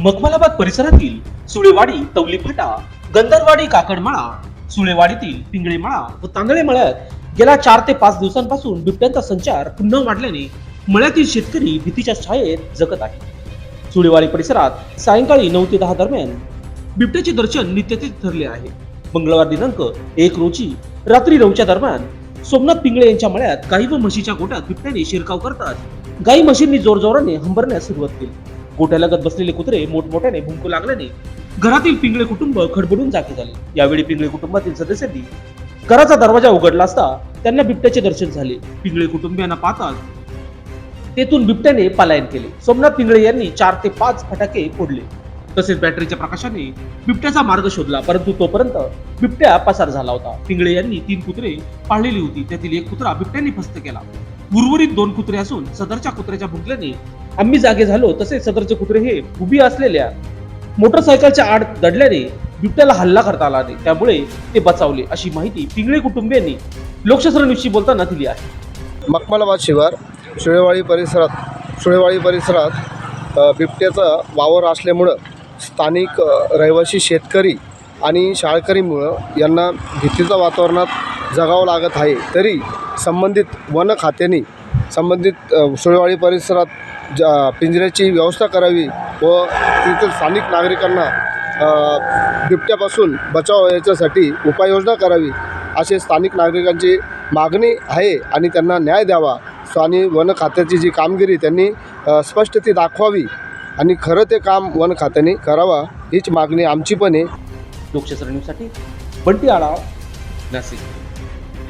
मखमलाबाद परिसरातील सुळेवाडी तवली फाटा गंधरवाडी काकडमाळा सुळेवाडीतील पिंगळेमाळा व तांदळे मळ्यात गेल्या चार ते पाच दिवसांपासून बिबट्यांचा संचार पुन्हा वाढल्याने मळ्यातील शेतकरी भीतीच्या छायेत जगत आहे सुळेवाडी परिसरात सायंकाळी नऊ ते दहा दरम्यान बिबट्याचे दर्शन नित्यतेच ठरले आहे. मंगळवार दिनांक एक रोजी रात्री नऊच्या दरम्यान सोमनाथ पिंगळे यांच्या मळ्यात गाई व म्हशीच्या गोट्यात बिबट्याने शिरकाव करतात गाई म्हशींनी जोरजोराने हंबरण्यास सुरुवात केली. गोट्यालगत बसलेले कुत्रे मोठमोठ्याने भुंकू लागल्याने घरातील पिंगळे कुटुंब खडबडून जागे झाले. यावेळी पिंगळे कुटुंबातील सदस्यांनी घराचा दरवाजा उघडला असता त्यांना बिबट्याचे दर्शन झाले. पिंगळे कुटुंबियांना पाहताच तेथून बिबट्याने पलायन केले. सोमनाथ पिंगळे यांनी चार ते पाच फटाके फोडले. तसेच बॅटरीच्या प्रकाशाने बिबट्याचा मार्ग शोधला परंतु तोपर्यंत बिबट्या पसार झाला होता. पिंगळे यांनी तीन कुत्रे पाळलेली होती. त्यातील एक कुत्रा बिबट्याने फस्त केला. उर्वरित दोन कुत्रे असून सदरच्या कुत्र्याच्या भुंकल्याने आम्ही जागे झालो तसेच सदरचे कुत्रे हे उभी असलेल्या मोटरसायकलच्या आड दडल्याने बिबट्याला हल्ला करता आला नाही त्यामुळे ते बचावले अशी माहिती पिंगळे कुटुंबियांनी लोकशास्त्र न्यूजशी बोलताना दिली आहे. मखमलाबाद शिवार सुळेवाडी परिसरात सुळेवाडी परिसरात अ, बिबट्याचा वावर असल्यामुळं स्थानिक अ, रहिवासी शेतकरी आणि शाळकरीमुळं यांना भीतीच्या वातावरणात जगावं लागत आहे. तरी संबंधित वन खात्याने संबंधित अ, सुळेवाडी परिसरात ज्या पिंजऱ्याची व्यवस्था करावी व तिथं स्थानिक नागरिकांना बिबट्यापासून बचाव याच्यासाठी उपाययोजना करावी असे स्थानिक नागरिकांची मागणी आहे आणि त्यांना न्याय द्यावा. आणि वन खात्याची जी कामगिरी त्यांनी स्पष्ट ती दाखवावी आणि खरं ते काम वन खात्याने करावा हीच मागणी आमची पण आहे. लोकशास्त्र न्यूजसाठी बंटी आळा नाशिक.